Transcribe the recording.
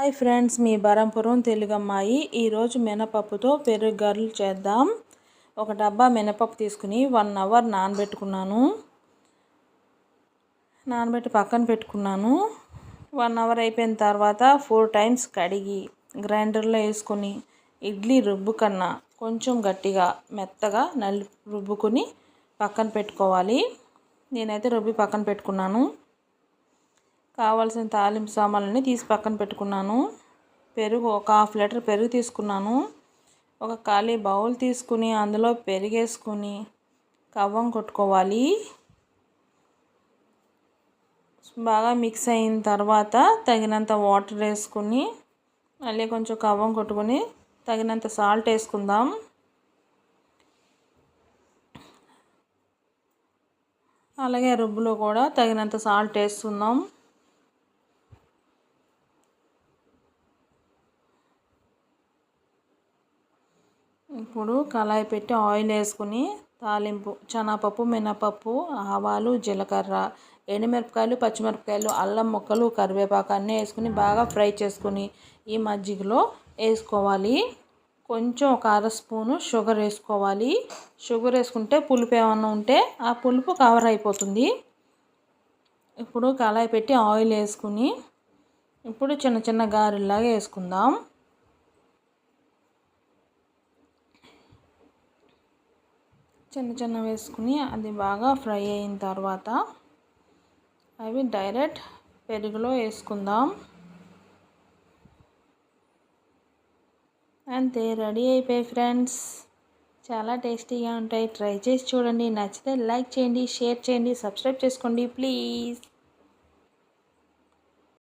Hi friends మీ బరంపురం తెలుగు అమ్మాయి ఈరోజు మినపప్పుతో పెరుగు గర్లు చేద్దాం. ఒక డబ్బా మినపప్పు తీసుకుని వన్ అవర్ నానబెట్టుకున్నాను. నానబెట్టి పక్కన పెట్టుకున్నాను. వన్ అవర్ అయిపోయిన తర్వాత ఫోర్ టైమ్స్ కడిగి గ్రైండర్లో వేసుకొని ఇడ్లీ రుబ్బు కన్నా కొంచెం గట్టిగా మెత్తగా నలి రుబ్బుకొని పక్కన పెట్టుకోవాలి. నేనైతే రుబ్బి పక్కన పెట్టుకున్నాను. కావాల్సిన తాలింపు సామాన్లన్నీ తీసి పక్కన పెట్టుకున్నాను. పెరుగు ఒక హాఫ్ లీటర్ పెరుగు తీసుకున్నాను. ఒక ఖాళీ బౌల్ తీసుకుని అందులో పెరిగేసుకుని కవ్వం కొట్టుకోవాలి. బాగా మిక్స్ అయిన తర్వాత తగినంత వాటర్ వేసుకుని మళ్ళీ కొంచెం కవ్వం కొట్టుకొని తగినంత సాల్ట్ వేసుకుందాం. అలాగే రుబ్బులో కూడా తగినంత సాల్ట్ వేసుకుందాం. ఇప్పుడు కళాయి పెట్టి ఆయిల్ వేసుకుని తాలింపు శనగపప్పు మినపప్పు ఆవాలు జీలకర్ర ఎండుమిరపకాయలు పచ్చిమిరపకాయలు అల్లం ముక్కలు కరివేపాకు అన్నీ వేసుకుని బాగా ఫ్రై చేసుకుని ఈ మజ్జిగలో వేసుకోవాలి. కొంచెం ఒక అర స్పూను షుగర్ వేసుకోవాలి. షుగర్ వేసుకుంటే పులుపు ఏమన్నా ఉంటే ఆ పులుపు కవర్ అయిపోతుంది. ఇప్పుడు కళాయి పెట్టి ఆయిల్ వేసుకుని ఇప్పుడు చిన్న చిన్న గారెల్లాగా వేసుకుందాం. చిన్న చిన్న వేసుకుని అది బాగా ఫ్రై అయిన తర్వాత అవి డైరెక్ట్ పెరుగులో వేసుకుందాం. అంతే రెడీ అయిపోయి ఫ్రెండ్స్. చాలా టేస్టీగా ఉంటాయి. ట్రై చేసి చూడండి. నచ్చితే లైక్ చేయండి షేర్ చేయండి సబ్స్క్రైబ్ చేసుకోండి ప్లీజ్.